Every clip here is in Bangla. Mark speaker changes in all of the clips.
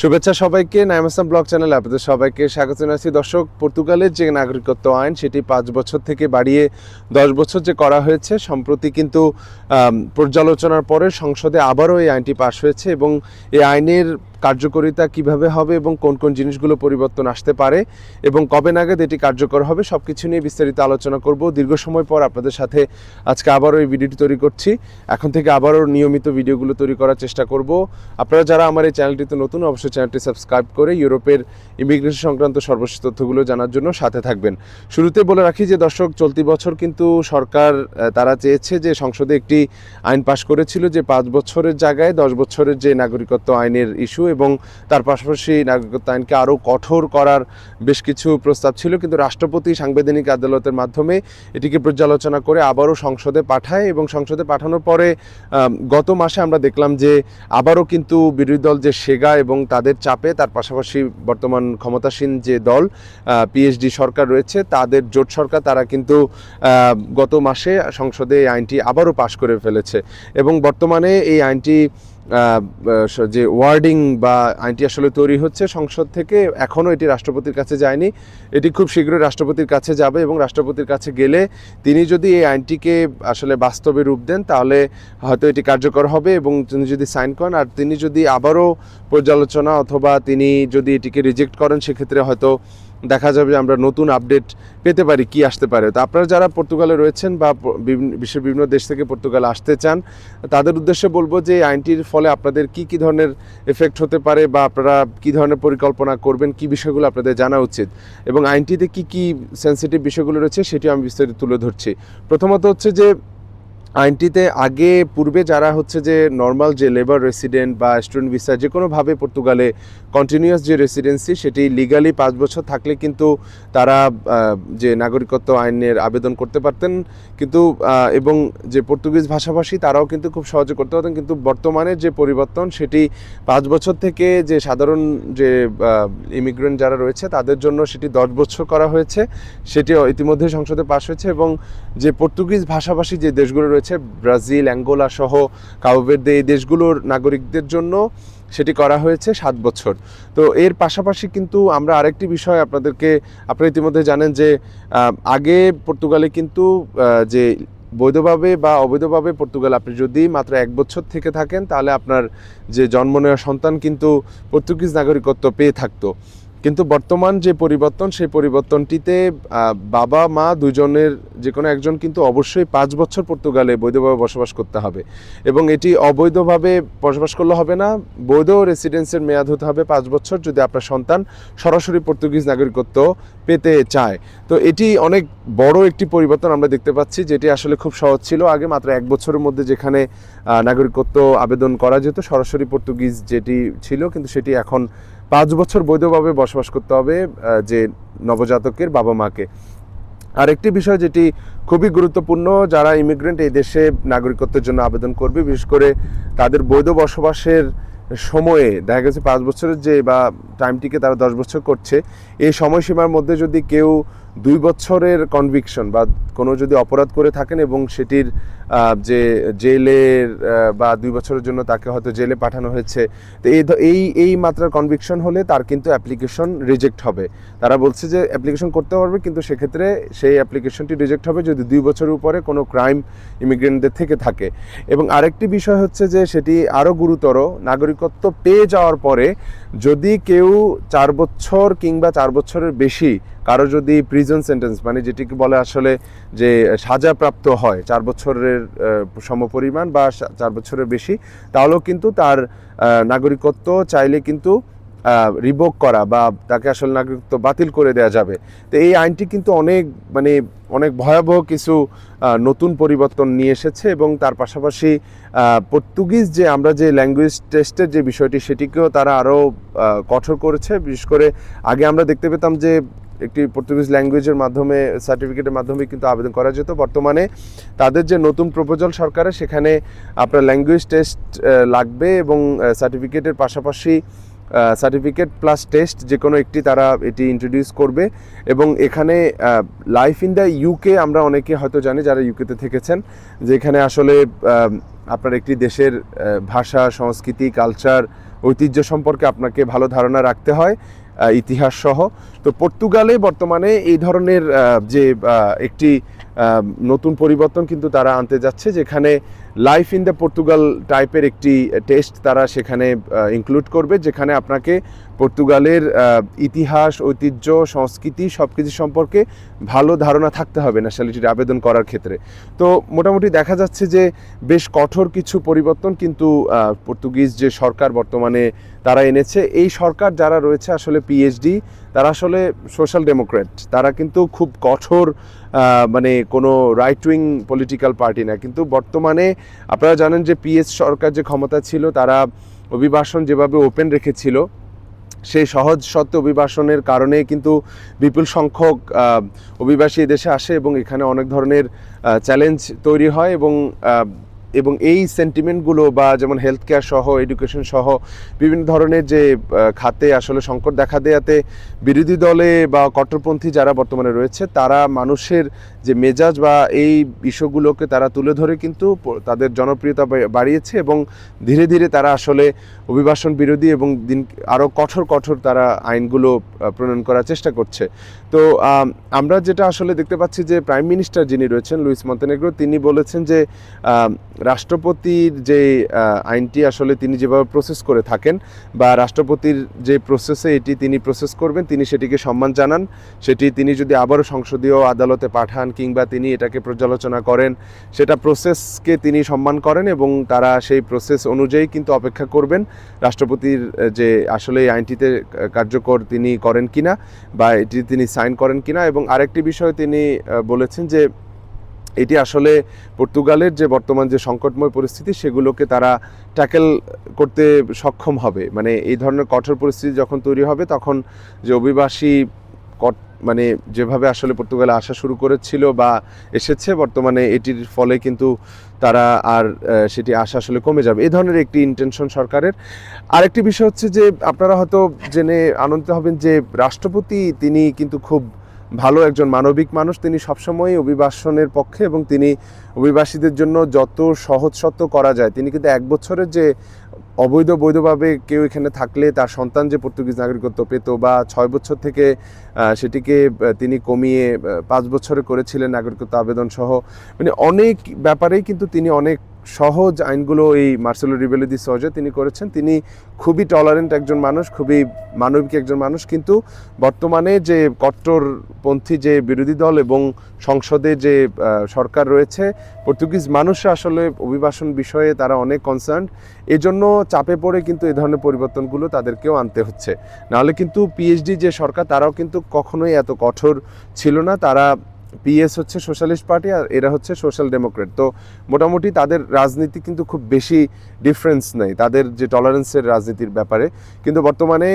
Speaker 1: শুভেচ্ছা সবাইকে নাইমাসাম ব্লগ চ্যানেলে আপনাদের সবাইকে স্বাগত জানাচ্ছি। দর্শক, পর্তুগালের যে নাগরিকত্ব আইন, সেটি পাঁচ বছর থেকে বাড়িয়ে দশ বছর যে করা হয়েছে, সম্প্রতি কিন্তু পর্যালোচনার পরে সংসদে আবারও এই আইনটি পাশ হয়েছে এবং এই আইনের কার্যকারিতা কীভাবে হবে এবং কোন কোন জিনিসগুলো পরিবর্তন আসতে পারে এবং কবে নাগাদ এটি কার্যকর হবে সব কিছু নিয়ে বিস্তারিত আলোচনা করব। দীর্ঘ সময় পর আপনাদের সাথে আজকে আবারও এই ভিডিওটি তৈরি করছি। এখন থেকে আবারও নিয়মিত ভিডিওগুলো তৈরি করার চেষ্টা করব। আপনারা যারা আমার এই চ্যানেলটিতে নতুন, অবশ্যই চ্যানেলটি সাবস্ক্রাইব করে ইউরোপের ইমিগ্রেশন সংক্রান্ত সর্বশেষ তথ্যগুলো জানার জন্য সাথে থাকবেন। শুরুতে বলে রাখি যে, দর্শক, চলতি বছর কিন্তু সরকার তারা চেয়েছে যে, সংসদে একটি আইন পাশ করেছিল যে, পাঁচ বছরের জায়গায় দশ বছরের যে নাগরিকত্ব আইনের ইস্যু এবং তার পাশাপাশি নাগরিকত্ব আইনকে আরও কঠোর করার বেশ কিছু প্রস্তাব ছিল। কিন্তু রাষ্ট্রপতি সাংবিধানিক আদালতের মাধ্যমে এটিকে পর্যালোচনা করে আবারও সংসদে পাঠায় এবং সংসদে পাঠানোর পরে গত মাসে আমরা দেখলাম যে আবারও কিন্তু বিরোধী দল যে সেগা এবং তাদের চাপে, তার পাশাপাশি বর্তমান ক্ষমতাসীন যে দল পিএইচডি সরকার রয়েছে, তাদের জোট সরকার, তারা কিন্তু গত মাসে সংসদে এই আইনটি আবারও পাশ করে ফেলেছে। এবং বর্তমানে এই আইনটি যে ওয়ার্ডিং বা আইনটি আসলে তৈরি হচ্ছে সংসদ থেকে, এখনও এটি রাষ্ট্রপতির কাছে যায়নি। এটি খুব শীঘ্রই রাষ্ট্রপতির কাছে যাবে এবং রাষ্ট্রপতির কাছে গেলে তিনি যদি এই আইনটিকে আসলে বাস্তবে রূপ দেন, তাহলে হয়তো এটি কার্যকর হবে এবং তিনি যদি সাইন করেন, আর তিনি যদি আবারও পর্যালোচনা অথবা তিনি যদি এটিকে রিজেক্ট করেন, সেক্ষেত্রে হয়তো দেখা যাবে আমরা নতুন আপডেট পেতে পারি, কি আসতে পারে। তো আপনারা যারা পর্তুগালে রয়েছেন বা বিশ্বের বিভিন্ন দেশ থেকে পর্তুগালে আসতে চান, তাদের উদ্দেশ্যে বলব যে আইনটির ফলে আপনাদের কি কি ধরনের এফেক্ট হতে পারে বা আপনারা কি ধরনের পরিকল্পনা করবেন, কি বিষয়গুলো আপনাদের জানা উচিত এবং আইনটিতে কি কি সেন্সিটিভ বিষয়গুলো রয়েছে সেটি আমি বিস্তারিত তুলে ধরছি। প্রথমত হচ্ছে যে আইনটিতে আগে, পূর্বে যারা হচ্ছে যে নর্মাল যে লেবার রেসিডেন্ট বা স্টুডেন্ট ভিসা যে কোনোভাবে পর্তুগালে কন্টিনিউয়াস যে রেসিডেন্সি সেটি লিগালি পাঁচ বছর থাকলে কিন্তু তারা যে নাগরিকত্ব আইনের আবেদন করতে পারতেন। কিন্তু এবং যে পর্তুগিজ ভাষাভাষী তারাও কিন্তু খুব সহজে করতে পারতেন। কিন্তু বর্তমানে যে পরিবর্তন সেটি পাঁচ বছর থেকে যে সাধারণ যে ইমিগ্রেন্ট যারা রয়েছে তাদের জন্য সেটি দশ বছর করা হয়েছে। সেটি ইতিমধ্যে সংসদে পাশ হয়েছে এবং যে পর্তুগিজ ভাষাভাষী যে দেশগুলো রয়েছে, ব্রাজিল, অ্যাঙ্গোলা সহ কাউবের্দে এই দেশগুলোর নাগরিকদের জন্য সেটি করা হয়েছে সাত বছর। তো এর পাশাপাশি কিন্তু আমরা আরেকটি বিষয় আপনাদেরকে, আপনারা ইতিমধ্যে জানেন যে আগে পর্তুগালে কিন্তু যে বৈধভাবে বা অবৈধভাবে পর্তুগাল, আপনি যদি মাত্র এক বছর থেকে থাকেন, তাহলে আপনার যে জন্ম নেওয়া সন্তান কিন্তু পর্তুগিজ নাগরিকত্ব পেয়ে থাকতো। কিন্তু বর্তমান যে পরিবর্তন, সেই পরিবর্তনটিতে বাবা, মা দুজনের যে কোনো একজন কিন্তু অবশ্যই পাঁচ বছর পর্তুগালে বৈধভাবে বসবাস করতে হবে। এবং এটি অবৈধভাবে বসবাস করলে হবে না, বৈধ রেসিডেন্সের মেয়াদ হতে হবে পাঁচ বছর যদি আপনার সন্তান সরাসরি পর্তুগিজ নাগরিকত্ব পেতে চায়। তো এটি অনেক বড় একটি পরিবর্তন আমরা দেখতে পাচ্ছি, যেটি আসলে খুব সহজ ছিল আগে, মাত্র এক বছরের মধ্যে যেখানে নাগরিকত্ব আবেদন করা যেত, সরাসরি পর্তুগিজ যেটি ছিল, কিন্তু সেটি এখন পাঁচ বছর বৈধভাবে বসবাস করতে হবে যে নবজাতকের বাবা মাকে। আরেকটি বিষয় যেটি খুবই গুরুত্বপূর্ণ, যারা ইমিগ্রেন্ট এই দেশে নাগরিকত্বের জন্য আবেদন করবে, বিশেষ করে তাদের বৈধ বসবাসের সময়ে, দেখা গেছে পাঁচ বছরের যে বা টাইমটিকে তারা দশ বছর করছে, এই সময়সীমার মধ্যে যদি কেউ দুই বছরের কনভিকশন বা কোনো যদি অপরাধ করে থাকেন এবং সেটির যে জেলের বা দুই বছরের জন্য তাকে হয়তো জেলে পাঠানো হয়েছে, তো এই এই এই মাত্রার কনভিকশন হলে তার কিন্তু অ্যাপ্লিকেশন রিজেক্ট হবে। তারা বলছে যে অ্যাপ্লিকেশন করতে পারবে, কিন্তু সেক্ষেত্রে সেই অ্যাপ্লিকেশনটি রিজেক্ট হবে যদি দুই বছরের উপরে কোনো ক্রাইম ইমিগ্রেন্টদের থেকে থাকে। এবং আরেকটি বিষয় হচ্ছে যে সেটি আরও গুরুতর, নাগরিকত্ব পেয়ে যাওয়ার পরে যদি কেউ চার বছর কিংবা চার বছরের বেশি কারও যদি প্রিজন সেন্টেন্স মানে যেটিকে বলে আসলে যে সাজাপ্রাপ্ত হয়, চার বছরের সমপরিমাণ বা চার বছরের বেশি, তাহলেও কিন্তু তার নাগরিকত্ব চাইলে কিন্তু রিভোক করা বা তাকে আসলে নাগরিকত্ব বাতিল করে দেওয়া যাবে। তো এই আইনটি কিন্তু অনেক মানে অনেক ভয়াবহ কিছু নতুন পরিবর্তন নিয়ে এসেছে এবং তার পাশাপাশি পর্তুগিজ যে আমরা যে ল্যাঙ্গুয়েজ টেস্টের যে বিষয়টি, সেটিকেও তারা আরও কঠোর করেছে। বিশেষ করে আগে আমরা দেখতে পেতাম যে একটি পর্তুগিজ ল্যাঙ্গুয়েজের মাধ্যমে সার্টিফিকেটের মাধ্যমে কিন্তু আবেদন করা যেত। বর্তমানে তাদের যে নতুন প্রপোজাল সরকারের, সেখানে আপনার ল্যাঙ্গুয়েজ টেস্ট লাগবে এবং সার্টিফিকেটের পাশাপাশি সার্টিফিকেট প্লাস টেস্ট যে কোনো একটি তারা এটি ইন্ট্রোডিউস করবে এবং এখানে লাইফ ইন দ্য ইউকে আমরা অনেকে হয়তো জানি যারা ইউকেতে থেকেছেন যে এখানে আসলে আপনার একটি দেশের ভাষা, সংস্কৃতি কালচার ঐতিহ্য সম্পর্কে আপনাকে ভালো ধারণা রাখতে হয় ইতিহাস সহ। তো পর্তুগালে বর্তমানে এই ধরনের যে একটি নতুন পরিবর্তন কিন্তু তারা আনতে যাচ্ছে, যেখানে লাইফ ইন দ্য পর্তুগাল টাইপের একটি টেস্ট তারা সেখানে ইনক্লুড করবে, যেখানে আপনাকে পর্তুগালের ইতিহাস, ঐতিহ্য, সংস্কৃতি সব কিছু সম্পর্কে ভালো ধারণা থাকতে হবে ন্যাশনালিটির আবেদন করার ক্ষেত্রে। তো মোটামুটি দেখা যাচ্ছে যে বেশ কঠোর কিছু পরিবর্তন কিন্তু পর্তুগিজ যে সরকার বর্তমানে তারা এনেছে, এই সরকার যারা রয়েছে আসলে পিএইচডি তারা আসলে সোশ্যাল ডেমোক্র্যাট তারা কিন্তু খুব কঠোর মানে কোনো রাইট উইং পলিটিক্যাল পার্টি না, কিন্তু বর্তমানে আপনারা জানেন যে পিএস সরকার যে ক্ষমতা ছিল, তারা অভিবাসন যেভাবে ওপেন রেখেছিল, সেই সহজ সত্য অভিবাসনের কারণে কিন্তু বিপুল সংখ্যক অভিবাসী দেশে আসে এবং এখানে অনেক ধরনের চ্যালেঞ্জ তৈরি হয় এবং এবং এই সেন্টিমেন্টগুলো বা যেমন হেলথ কেয়ার সহ এডুকেশন সহ, বিভিন্ন ধরনের যে খাতে আসলে সংকট দেখা দেয়াতে বিরোধী দলে বা কট্টরপন্থী যারা বর্তমানে রয়েছে, তারা মানুষের যে মেজাজ বা এই বিষয়গুলোকে তারা তুলে ধরে কিন্তু তাদের জনপ্রিয়তা বাড়িয়েছে এবং ধীরে ধীরে তারা আসলে অভিবাসন বিরোধী এবং দিন আরও কঠোর কঠোর তারা আইনগুলো প্রণয়ন করার চেষ্টা করছে। তো আমরা যেটা আসলে দেখতে পাচ্ছি যে প্রাইম মিনিস্টার যিনি রয়েছেন লুইস মন্তেনেগ্রো তিনি বলেছেন যে রাষ্ট্রপতির যে আইনটি আসলে তিনি যেভাবে প্রসেস করে থাকেন বা রাষ্ট্রপতির যে প্রসেসে এটি তিনি প্রসেস করবেন, তিনি সেটিকে সম্মান জানান। সেটি তিনি যদি আবারও সংসদীয় আদালতে পাঠান কিংবা তিনি এটাকে পর্যালোচনা করেন, সেটা প্রসেসকে তিনি সম্মান করেন এবং তারা সেই প্রসেস অনুযায়ী কিন্তু অপেক্ষা করবেন রাষ্ট্রপতির যে আসলে এই আইনটিতে কার্যকর তিনি করেন কিনা বা এটি তিনি সাইন করেন কিনা। এবং আরেকটি বিষয় তিনি বলেছেন যে এটি আসলে পর্তুগালের যে বর্তমান যে সংকটময় পরিস্থিতি, সেগুলোকে তারা ট্যাকেল করতে সক্ষম হবে। মানে এই ধরনের কঠোর পরিস্থিতি যখন তৈরি হবে, তখন যে অভিবাসী কট- মানে যেভাবে আসলে পর্তুগালে আসা শুরু করেছিল বা এসেছে, বর্তমানে এটির ফলে কিন্তু তারা আর সেটি আসা আসলে কমে যাবে। এই ধরনের একটি ইন্টেনশন সরকারের। আরেকটি বিষয় হচ্ছে যে, আপনারা হয়তো জেনে আনন্দিত হবেন যে, রাষ্ট্রপতি তিনি কিন্তু খুব ভালো একজন মানবিক মানুষ, তিনি সবসময় অভিবাসনের পক্ষে এবং তিনি অভিবাসীদের জন্য যত সহজ সত্য করা যায়। তিনি কিন্তু এক বছরের যে অবৈধ বৈধভাবে কেউ এখানে থাকলে তার সন্তান যে পর্তুগিজ নাগরিকত্ব পেত বা ছয় বছর থেকে সেটিকে তিনি কমিয়ে পাঁচ বছরে করেছিলেন নাগরিকত্ব আবেদন সহ মানে অনেক ব্যাপারেই কিন্তু তিনি অনেক সহজ আইনগুলো এই মার্সেলো রিবেলিদি সহজে তিনি করেছেন। তিনি খুবই টলারেন্ট একজন মানুষ, খুবই মানবিক একজন মানুষ, কিন্তু বর্তমানে যে কট্টরপন্থী যে বিরোধী দল এবং সংসদে যে সরকার রয়েছে, পর্তুগিজ মানুষরা আসলে অভিবাসন বিষয়ে তারা অনেক কনসার্ন এজন্য চাপে পড়ে কিন্তু এ ধরনের পরিবর্তনগুলো তাদেরকেও আনতে হচ্ছে। নাহলে কিন্তু পিএইচডি যে সরকার, তারাও কিন্তু কখনোই এত কঠোর ছিল না। তারা পিএস হচ্ছে সোশ্যালিস্ট পার্টি আর এরা হচ্ছে সোশ্যাল ডেমোক্রেট। তো মোটামুটি তাদের রাজনীতি কিন্তু খুব বেশি ডিফারেন্স নেই, তাদের যে টলারেন্সের রাজনীতির ব্যাপারে। কিন্তু বর্তমানে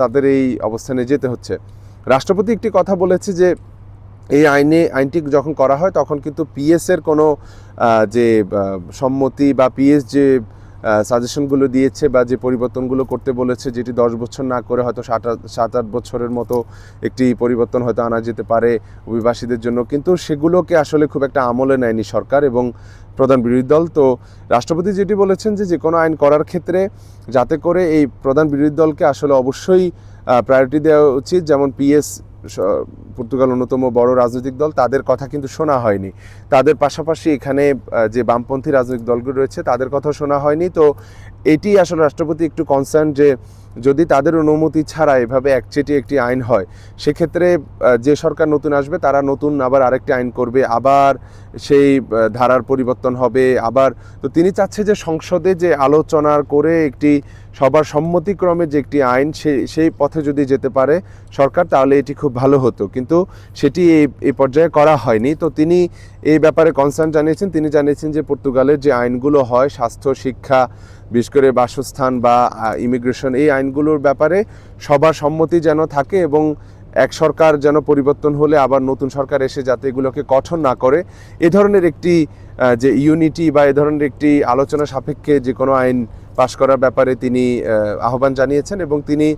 Speaker 1: তাদের এই অবস্থানে যেতে হচ্ছে। রাষ্ট্রপতি একটি কথা বলেছে যে, এই আইনে, আইনটি যখন করা হয় তখন কিন্তু পিএসের কোনো যে সম্মতি বা পিএস যে সাজেশনগুলো দিয়েছে বা যে পরিবর্তনগুলো করতে বলেছে, যেটি দশ বছর না করে হয়তো সাত সাত আট বছরের মতো একটি পরিবর্তন হয়তো আনা যেতে পারে অভিবাসীদের জন্য। কিন্তু সেগুলোকে আসলে খুব একটা আমলে নেয়নি সরকার এবং প্রধান বিরোধী দল। তো রাষ্ট্রপতি যেটি বলেছেন যে যে কোনো আইন করার ক্ষেত্রে যাতে করে এই প্রধান বিরোধী দলকে আসলে অবশ্যই প্রায়োরিটি দেওয়া উচিত। যেমন পিএস পর্তুগাল অন্যতম বড় রাজনৈতিক দল, তাদের কথা কিন্তু শোনা হয়নি। তাদের পাশাপাশি এখানে যে বামপন্থী রাজনৈতিক দলগুলো রয়েছে, তাদের কথা শোনা হয়নি। তো এটি আসলে রাষ্ট্রপতি একটু কনসার্ন যে যদি তাদের অনুমতি ছাড়া এভাবে একচেটি একটি আইন হয়, সেক্ষেত্রে যে সরকার নতুন আসবে, তারা নতুন আবার আরেকটি আইন করবে, আবার সেই ধারার পরিবর্তন হবে, আবার তো তিনি চাচ্ছে যে সংসদে যে আলোচনা করে একটি সবার সম্মতিক্রমে যে একটি আইন সেই সেই পথে যদি যেতে পারে সরকার, তাহলে এটি খুব ভালো হতো। কিন্তু সেটি এই এই পর্যায়ে করা হয়নি। তো তিনি এই ব্যাপারে কনসার্ন জানিয়েছেন। তিনি জানিয়েছেন যে পর্তুগালের যে আইনগুলো হয়, স্বাস্থ্য, শিক্ষা বিশেষ করে বাসস্থান বা ইমিগ্রেশন এই আইনগুলোর ব্যাপারে সবার সম্মতি যেন থাকে এবং এক সরকার যেন পরিবর্তন হলে আবার নতুন সরকার এসে যাতে এগুলোকে কঠোর না করে, এ ধরনের একটি যে ইউনিটি বা এ ধরনের একটি আলোচনা সাপেক্ষে যে কোনো আইন পাশ করার ব্যাপারে তিনি আহ্বান জানিয়েছেন এবং তিনি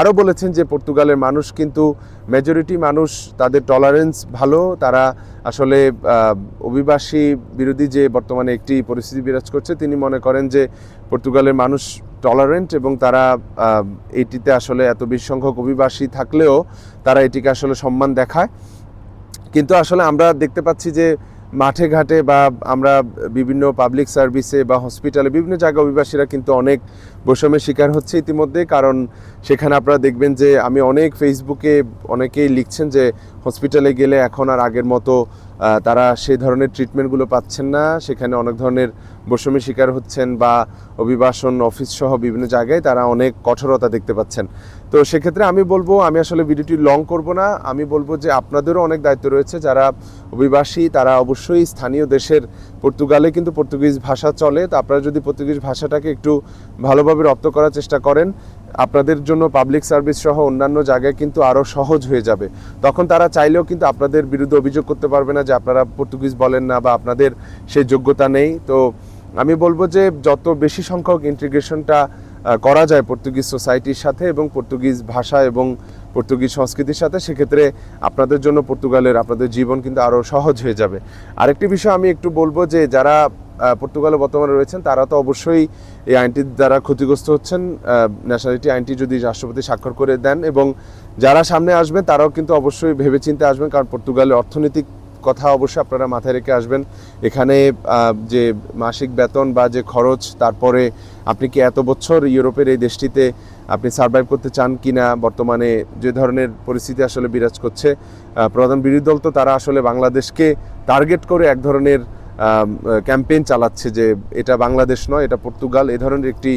Speaker 1: আরও বলেছেন যে পর্তুগালের মানুষ কিন্তু মেজরিটি মানুষ, তাদের টলারেন্স ভালো, তারা আসলে অভিবাসী বিরোধী যে বর্তমানে একটি পরিস্থিতি বিরাজ করছে, তিনি মনে করেন যে পর্তুগালের মানুষ টলারেন্ট এবং তারা এটিতে আসলে এত বেশি সংখ্যক অভিবাসী থাকলেও তারা এটিকে আসলে সম্মান দেখায়। কিন্তু আসলে আমরা দেখতে পাচ্ছি যে মাঠে ঘাটে বা আমরা বিভিন্ন পাবলিক সার্ভিসে বা হসপিটালে বিভিন্ন জায়গায় অভিবাসীরা কিন্তু অনেক বৈষম্যের শিকার হচ্ছে ইতিমধ্যে। কারণ সেখানে আপনারা দেখবেন যে আমি অনেক ফেসবুকে অনেকেই লিখছেন যে হসপিটালে গেলে এখন আর আগের মতো তারা সেই ধরনের ট্রিটমেন্টগুলো পাচ্ছেন না। সেখানে অনেক ধরনের বৈষম্যের শিকার হচ্ছেন বা অভিবাসন অফিস সহ বিভিন্ন জায়গায় তারা অনেক কঠোরতা দেখতে পাচ্ছেন। তো সেক্ষেত্রে আমি বলব, আমি আসলে ভিডিওটি লং করব না। আমি বলব যে আপনাদেরও অনেক দায়িত্ব রয়েছে। যারা অভিবাসী, তারা অবশ্যই স্থানীয় দেশের পর্তুগালে কিন্তু পর্তুগিজ ভাষা চলে। তো আপনারা যদি পর্তুগিজ ভাষাটাকে একটু ভালোভাবে রপ্ত করার চেষ্টা করেন আপনাদের জন্য পাবলিক সার্ভিস সহ অন্যান্য জায়গায় কিন্তু আরও সহজ হয়ে যাবে। তখন তারা চাইলেও কিন্তু আপনাদের বিরুদ্ধে অভিযোগ করতে পারবে না যে আপনারা পর্তুগিজ বলেন না বা আপনাদের সেই যোগ্যতা নেই। তো আমি বলব যে যত বেশি সংখ্যক ইন্টিগ্রেশনটা করা যায় পর্তুগিজ সোসাইটির সাথে এবং পর্তুগিজ ভাষা এবং পর্তুগিজ সংস্কৃতির সাথে, সেক্ষেত্রে আপনাদের জন্য পর্তুগালের আপনাদের জীবন কিন্তু আরও সহজ হয়ে যাবে। আরেকটি বিষয় আমি একটু বলব যে যারা পর্তুগালে বর্তমানে রয়েছেন, তারা তো অবশ্যই এই আইনটির দ্বারা ক্ষতিগ্রস্ত হচ্ছেন ন্যাশনালিটি আইনটি যদি রাষ্ট্রপতি স্বাক্ষর করে দেন এবং যারা সামনে আসবেন তারাও কিন্তু অবশ্যই ভেবেচিন্তে আসবেন, কারণ পর্তুগালের অর্থনৈতিক কথা অবশ্যই আপনারা মাথায় রেখে আসবেন। এখানে যে মাসিক বেতন বা যে খরচ, তারপরে আপনি কি এত বছর ইউরোপের এই দেশটিতে আপনি সার্ভাইভ করতে চান কি না বর্তমানে যে ধরনের পরিস্থিতি আসলে বিরাজ করছে। প্রধান বিরোধী দল তো তারা আসলে বাংলাদেশকে টার্গেট করে এক ধরনের ক্যাম্পেইন চালাচ্ছে যে এটা বাংলাদেশ নয় এটা পর্তুগাল। এ ধরনের একটি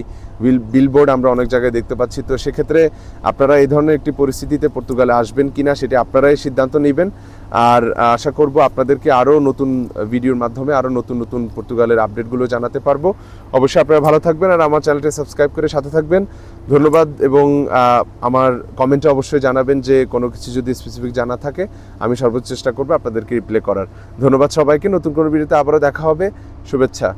Speaker 1: বিলবোর্ড আমরা অনেক জায়গায় দেখতে পাচ্ছি। তো সেক্ষেত্রে আপনারা এই ধরনের একটি পরিস্থিতিতে পর্তুগালে আসবেন কিনা সেটি আপনারাই সিদ্ধান্ত নেবেন। আর আশা করব আপনাদেরকে আরও নতুন ভিডিওর মাধ্যমে আরও নতুন নতুন পর্তুগালের আপডেটগুলো জানাতে পারব। অবশ্যই আপনারা ভালো থাকবেন আর আমার চ্যানেলটি সাবস্ক্রাইব করে সাথে থাকবেন। ধন্যবাদ এবং আমার কমেন্টে অবশ্যই জানাবেন যে কোনো কিছু যদি স্পেসিফিক জানা থাকে, আমি সর্বোচ্চ চেষ্টা করব আপনাদেরকে রিপ্লে করার। ধন্যবাদ সবাইকে। নতুন কোনো ভিডিওতে আবারও দেখা হবে। শুভেচ্ছা।